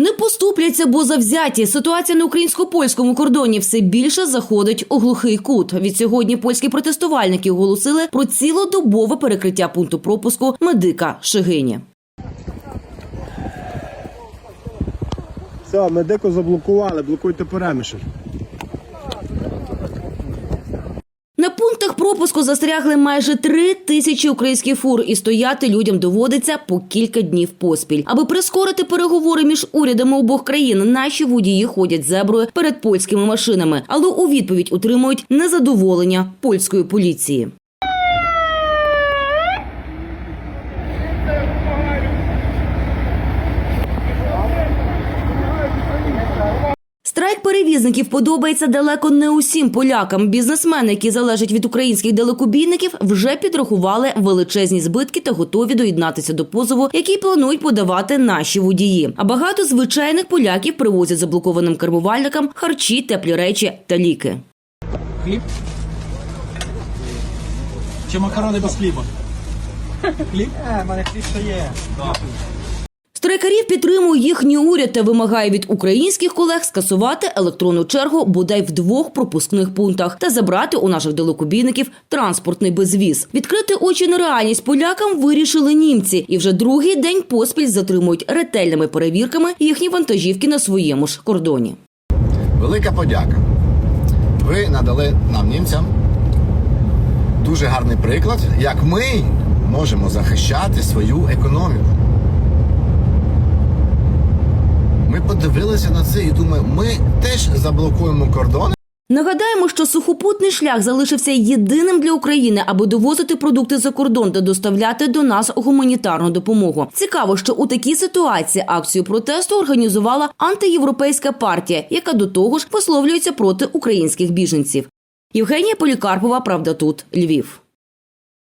Не поступляться, бо завзяті. Ситуація на українсько-польському кордоні все більше заходить у глухий кут. Від сьогодні польські протестувальники оголосили про цілодобове перекриття пункту пропуску медика Шигині. Все, медику заблокували, блокуйте перемишель. На пунктах пропуску застрягли майже три тисячі українських фур, і стояти людям доводиться по кілька днів поспіль. Аби прискорити переговори між урядами обох країн, наші водії ходять зеброю перед польськими машинами, але у відповідь отримують незадоволення польської поліції. Страйк перевізників подобається далеко не усім полякам. Бізнесмени, які залежать від українських далекобійників, вже підрахували величезні збитки та готові доєднатися до позову, який планують подавати наші водії. А багато звичайних поляків привозять заблокованим кермувальникам харчі, теплі речі та ліки. Хліб? Чи макарони без хліба? Хліб? Е, мене хліб ще є. Страйкарів підтримує їхній уряд та вимагає від українських колег скасувати електронну чергу бодай в двох пропускних пунктах та забрати у наших далекобійників транспортний безвіз. Відкрити очі на реальність полякам вирішили німці, і вже другий день поспіль затримують ретельними перевірками їхні вантажівки на своєму ж кордоні. Велика подяка. Ви надали нам, німцям, дуже гарний приклад, як ми можемо захищати свою економіку. Ми подивилися на це і думаємо, ми теж заблокуємо кордони. Нагадаємо, що сухопутний шлях залишився єдиним для України, аби довозити продукти за кордон та доставляти до нас гуманітарну допомогу. Цікаво, що у такій ситуації акцію протесту організувала антиєвропейська партія, яка до того ж висловлюється проти українських біженців. Євгенія Полікарпова, правда, тут Львів.